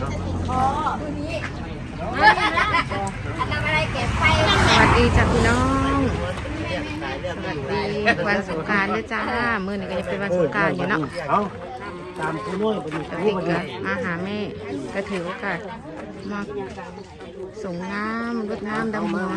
สวัดีจ้ะพี่น้อง สวันสงการด้วยจ้ามื่อนี้ก็จะเป็นวันสงการอยู่เนาะตามคุณด้วยไปดูตาด็กณมาหาแม่ก็ถือโอกาสมาส่งน้ำรดน้ำดำหัว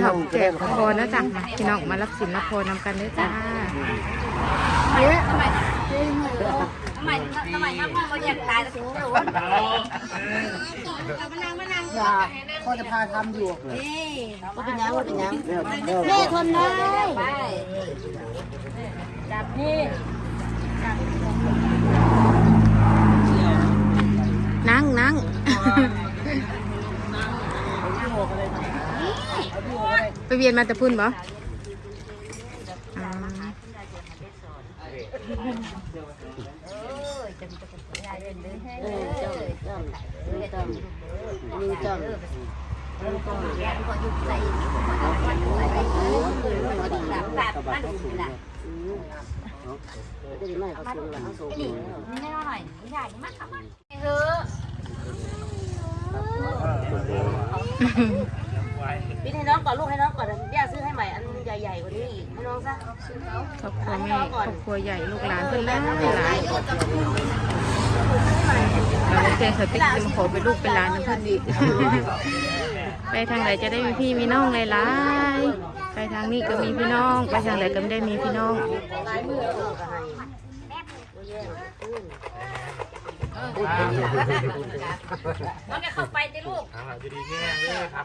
ชอบแจกพรนะจ๊ะมาพี่น้องมารับสินรับพรนำกันด้วยจ้า ทำไมทำไมน้ำมันเราอยากตายแล้วถึงรู้ว่ามานั่งมานั่งพ่อจะพาทำอยู่นี่ว่าเป็นยังว่าเป็นยังแล้วแม่ทนได้ไปจับนี่นั่งนั่งไปเวียนมาแต่พุ่นบ่อ่า เออจ้องจ้องจ้องยิงจ้อง ก็ยุบใส่หลับหลับมันหลับ จะได้ไม่เขาสูงหลังสูง นี่ไม่หน่อยใหญ่มากครับเออ พี่ให้น้องก่อนลูกให้น้องก่อนย่าซื้อให้ใหม่อันใหญ่ๆกว่านี้อีกให้น้องซะครอบครัวแม่ครอบครัวใหญ่ลูกหลานเพิ่อนหลายหลาย เราเจอสติ๊กจะมาขอเป็นลูกเป็นหลานนะเพิ่นอีกไปทางไหนจะได้มีพี่มีน้องหลายๆไปทางนี้ก็มีพี่น้อง ไปทางไหนก็ไม่ได้มีพี่น้องลายมือเออก็ให้น้องจะเข้าไปดิลูกจะดีแค่เลยครับ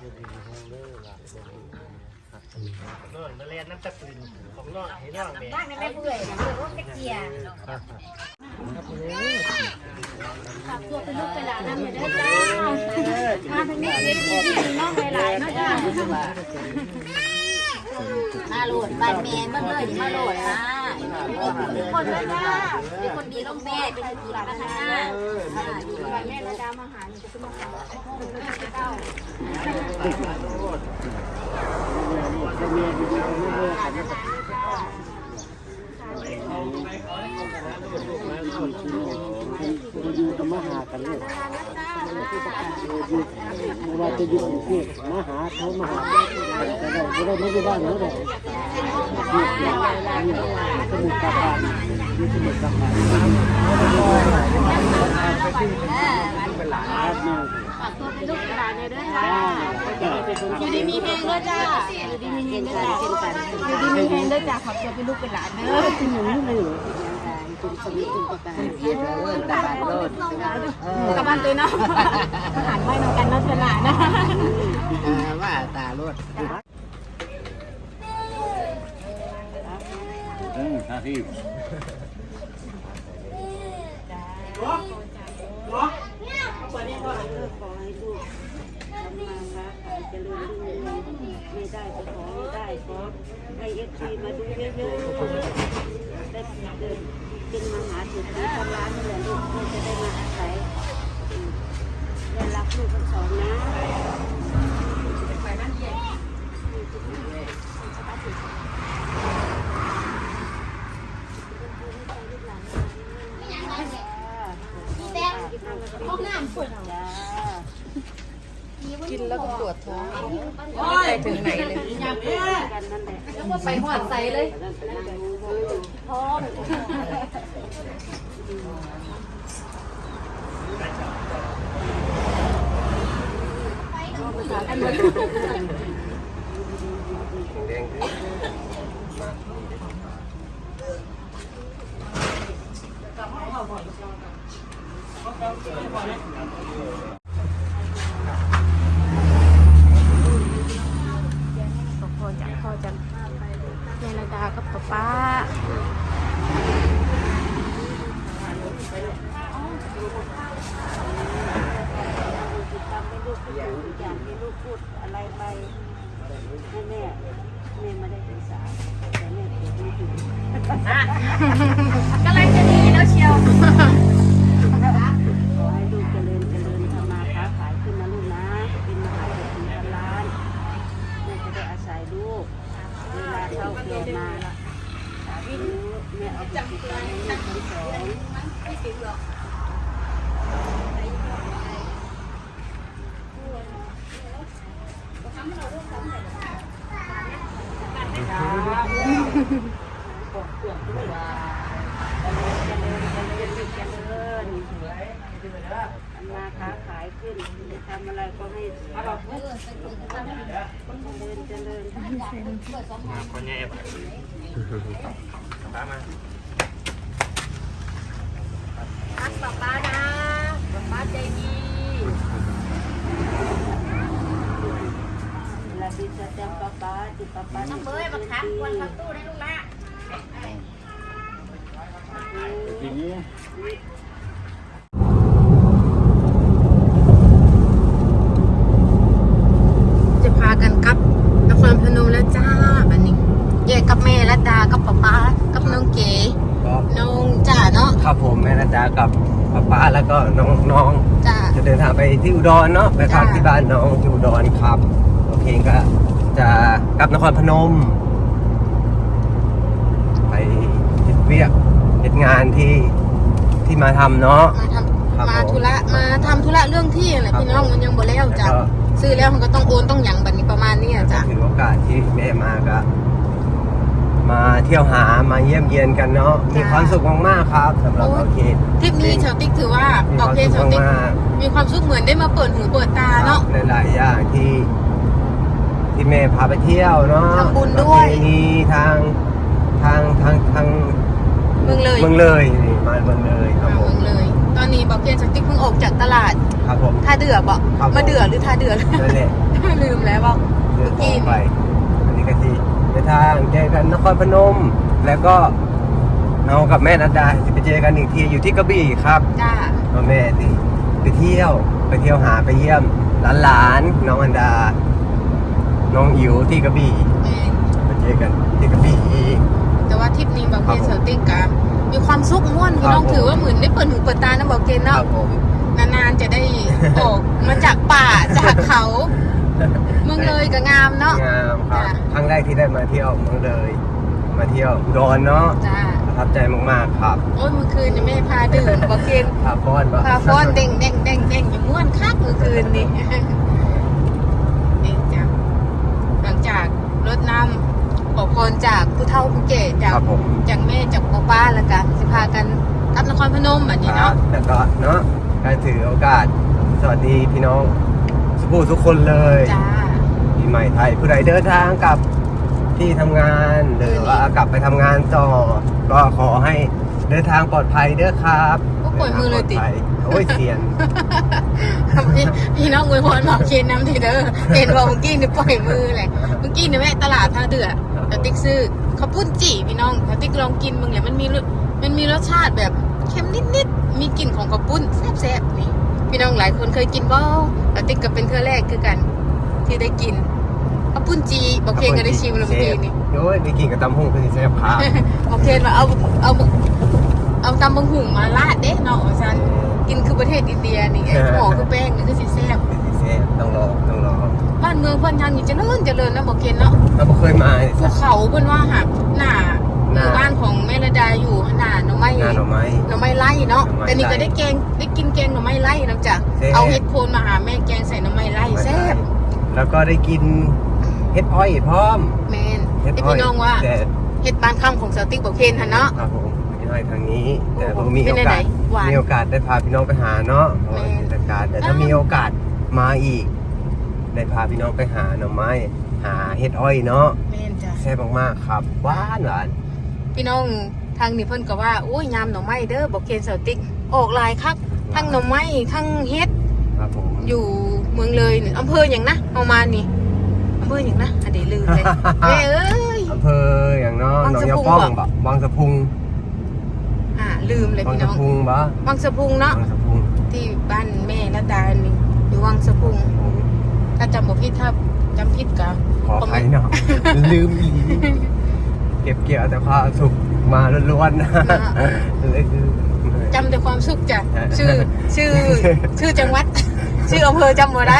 น้องมาเรียนน้ำตะกลินของน้องให้น้องแม่บ้านไม่เบื่อนะรถเกียร์ ฝากตัวเป็นลูกเป็นหลานนั่นเลยได้จ้ามาทางนี้เป็นพี่น้องหลายๆนะจ้ามาโหลดบ้านแม่เมื่อเลยมาโหลดนะคนเลยจ้าเป็นคนดีลูกแม่เป็นคนดีพัฒนาดีแม่ระดามาหาจะมาหาเจ้าจะมีอยู่ที่ไม่เลิกกันอยู่กับ มาหากันเลยว่าจะอยู่ที่มาหาเขามาหาจะได้จะได้ไม่ได้บ้านเขาเลยอยู่ที่สมุทรปราการอยู่สมุทรปราการครับเนี่ยฝากตัวเป็นลูกหลานเลยด้วยจ้าอยู่ดีมีเพลงด้วยจ้าอยู่ดีมีเพลงด้วยจ้าอยู่ดีมีเพลงด้วยจ้าฝากตัวเป็นลูกเป็นหลานเด้อ เป็นอย่างนี้เลยเหรอจุดสวิตจุดประกายเพียรเลยตาโลดกับบ้านตัวเนาะหันไปนกันเนาะเป็นหลานนะว่าตาโลดอืมหน้าที่ขอให้ลูกทำมาค้าขายเจริญรุ่งเรือง ไม่ได้ก็ขอไม่ได้ขอให้เอฟซีมาดูเยอะๆได้เดินเป็นมหาเศรษฐีพันล้านนี่แหละลูกจะได้มาอาศัยได้รักลูกทั้งสองนะ กินแล้วก็ปวดท้องไปถึงไหนเลย กัน นั่นแหละไปหอดใส่เลยพ่อจากพ่อจากแม่ระดากับป๊าป้า ทำให้ลูกพูดทุกอย่างที่ลูกพูด อะไรไปให้แม่แม่ไม่ได้เป็นสาแต่แม่พูดไม่ถึงกำลังจะดีแล้วเชียวขอให้ลูกเจริญเจริญทำมาค้าขายขึ้นนะลูกนะ เป็นมหาเศรษฐีพันล้านแม่จะได้อาศัยลูก เวลาเข้าเกณฑ์มาแม่เอาไปติดตามให้ลูกทั้งสอง เมา ค้าขายขึ้นจะทำอะไรก็ให้เจริญเจริญคนแย่ปะตามมารักป๊าป๊านะป๊าป๊าใจดีลาบิสเตมปาปาติปาปาน้องเบยมาคักวันคักตู้ได้ลูกละทีนี้ จะพา กันกลับนครพนมแล้วจ้าบันนี้แยกกับแม่รัตดากับป๊าป๊ากับน้องเก๋ก็น้องจ่าเนาะครับผมแม่นาจากับป้าป้าแล้วก็น้องจ้าๆจะเดินทางไปที่อุดรเนาะไปพักจ้ะ ที่บ้านน้องที่อุดรครับโอเคก็จะกลับนครพนม ไปเฮ็ดเวียกเฮ็ดงานที่ที่มาทำเนาะมาท ครับำมาผมธุระมาทำธุระเรื่องที่อะไรครับพี่น้องมันยังบ่แล้วจ้ะแล้วก็ ซื้อแล้วมันก็ต้องโอนต้องหยังบัดนี้ประมาณนี้อะจ้ะถือโอกาสที่แม่มาก็มาเที่ยวหามาเยี่ยมเยียนกันเนาะมีความสุขมากๆครับสำหรับโอเคทริปนี้ชาวติ๊กถือว่ามีบคอกวามเพลสุชาวขติ๊กมากมีความสุขเหมือนได้มาเปิดหูเปิดตาๆเนาะหลายๆอย่างที่ ที่แม่พาไปเที่ยวเนาะทำบุญด้วย ประเพณีทางทางทางทางเมืองเลยเมืองเลยนี่มาเมืองเลยครับมาผเมืมองเลย ตอนนี้บอกเพลชาวติ๊กเพิ่งออกจากตลาดครับผม ท่าเดือบอกครับผม มาเดือหรือท่าเดือ นั่นแหละ ลืมแล้วบอก เดิเมื่นอต่กี้อไป อันนี้ก็ที่ไปทางเจอกันนครพนม แล้วก็น้องกับแม่นัดดาจะไปเจอกันอีกทีอยู่ที่กระบี่ครับจ้าพ่อแม่ที่ไปเที่ยวไปเที่ยวหาไปเยี่ยมหลานๆน้องอันดา น้องอิ๋วที่กระบี่แม่นไปเจอกันที่กระบี่อีกแต่ว่าทริปนี้บอกเพลครับผมชาวติ๊กกับ มีความสุขม่วนพี่น้องครับผมถือว่าเหมือนได้เปิดหูเปิดตานะบอกเพลคเนาะรับผม นานๆจะได้ออกมาจากป่าจากเขาเมืองเลยก็งามเนาะ งามครับจ้ะ ครั้งแรกที่ได้มาเที่ยวเมืองเลย มาเที่ยวอุดอนเนาะจ้าประทับใจมากๆครับโอ้ยเมื่อคืนนี่แม่พาดื่มบอกเพลพาฟ้อนปะพาฟ้อนเด้งเด้งเด้งเด้งอย่างม่วนคักเมื่อคืนนี่ เองจ้ะหลังจากรดน้ำข อพรจากผู้เฒ่าผู้แก่จากครับผมจากแม่จากพ่อป้าแล้วกันสิพากันกลับนครพนมแบบนี้ครัเนาะบแล้วก็เนาะการถือโอกาส สวัสดีพี่น้องสุภูทุกคนเลยจ้า ปีใหม่ไทยผู้ใดเดินทางกลับที่ทำงาน หรือว่ากลับไปทำงานต่อก็ขอให้เดินทางปลอดภัยเด้อครับโอ้ปล่อยมือเลยติ ดินทางปอดภัย โอ้ยเสียนพี่พี่น้องอวยพรบอกเคนน้ำทีเด้อเห็นว่าเมื่อกี้นี่ปล่อยมือเลยเมื่อกี้นี่แม่ตลาดท่าเดือแต่ติ๊กซื้อข้าวปุ้นจี่พี่น้องแต่ติ๊กลองกินมึงเลยมันมีรสมันมีรสชาติแบบเค็มนิดๆมีกลิ่นของข้าวปุ้นแซ่บๆนี่พี่น้องหลายคนเคยกินบ่แต่ติ๊กก็เป็นเทื่อแรกคือกัน ที่ได้กินข้าวปุ้นจีบอกเคนก็ได้ชิมแล้วเมื่อกี้นี่โอ้ยไปกินกับตำหุ่งคือสิแซ่บครับบอกเคนว่าเอาเอาเอาตำบังหุ่งมาราดเด้เนาะว่าซั่น กินคือประเทศอินเดียนี่ไอ้หม้อคือแป้งนี่คือสิแซ่บเป็นสิแซ่บต้องรอต้องรอบ้านเมืองเพิ่นทางนี้เจริญเจริญนะบอกเคนเนาะเราบ่เคยมาภูเขาเพิ่นว่าหักหน้าหหน้า มู่บ้านของแม่ระดาอยู่หน้าหน่อไม้งานหน่อไม้หน่อไม้ไล่เนาะหน่อไม้แต่นี่ก็ไล่ได้แกงได้กินแกงหน่อไม้ไล่นำจากแซ่บ เอาเห็ดโคนมาหาแม่แกงใส่หน่อไม้ไล่แซ่บแล้วก็ได้กินเฮ็ดอ้อยพร้อมแม่นเฮ็ดที่อ้อยพี่น้องว่าแต่เห็ดบ้านค่ำของสาวติ๊กบอกเคนหั่นเนาะ ครับผมเฮ็ดอ้อยทางนี้แต่ผมมีเป็นโอไหนกาส หวาน มีโอกาสได้พาพี่น้องไปหาเนาะโอ้ยแม่เทศกาลแต่ถ้าอ้าวมีโอกาสมาอีก ได้พาพี่น้องไปหาหน่อไม้ หาเฮ็ดอ้อยเนาะแม่นจ้ะแซ่บมากๆครับหวานหวานพี่น้องทางนี้เพิ่นก็ว่าโอ้ยยามหน่อไม้เด้อบอกเคนสาวติ๊กออกหลายคักทั้งหน่อไม้ทั้งเฮ็ดครับผมอยู่เมืองเลยนี่อำเภออย่างนะเอามานี่อำเภออย่างนะอันเดี๋ยวลืมเลยแม่เอ้ย อำเภออย่างเนาะบางหนองสะยาพุงป้องเหรอบะบางสะพุงอ่า ลืมเลยบางพี่สะน้องพุงบะวังสะพุงเนาะบางสะพุงที่บ้านแม่ละดานี่อยู่วังสะพุง ถ้าจำบ่ผิดถ้าจำผิดก็ขออภัยเนาะลืมอีกเก็บเกี่ยวแต่ความสุขมาล้วนๆนะเลยคือ จำแต่ความสุขจ้ะชื่อชื่อชื่อจังหวัด ชื่ออำเภอจำบ่ได้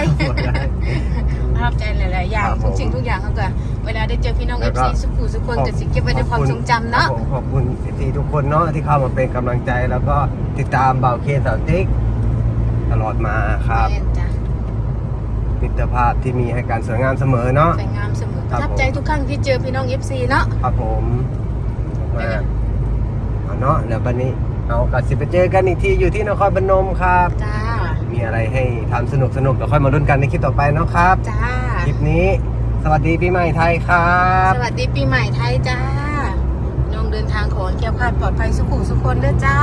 ประทับใจหลายๆอย่างครับผม ทุกสิ่งทุกอย่างเขาก็เวลาได้เจอพี่น้องแล้เอวฟก็ซีสุขุสุขคนจะสิเก็บไว้ในความทรงจำเนาะครับผมขอบคุณที่ทุกคนเนาะที่เข้ามาเป็นกำลังใจแล้วก็ติดตามเบาเคนสาวติ๊กตลอดมาครับแม่นจ้ะมิตรภาพที่มีให้การสวยงามเสมอเนาะ สวยงามเสมอคปรับระทับใจทุกครั้งที่เจอพี่น้องเอฟซีเนาะ ครับผมเป็นมาไงเนาะเดี๋ยววันนี้เอากลับสิไปเจอกันอีกทีอยู่ที่นครพนมครับ จ้า มีอะไรให้ทำสนุกสนุกๆเดี๋ยวค่อยมาลุ้นกันในคลิปต่อไปเนาะครับ จ้า คลิปนี้ สวัสดีปีใหม่ไทยครับ สวัสดีปีใหม่ไทยจ้าน้องเดินทางขอให้แก้วคลาดปลอดภัยสุขุสุขคนเด้อจ้า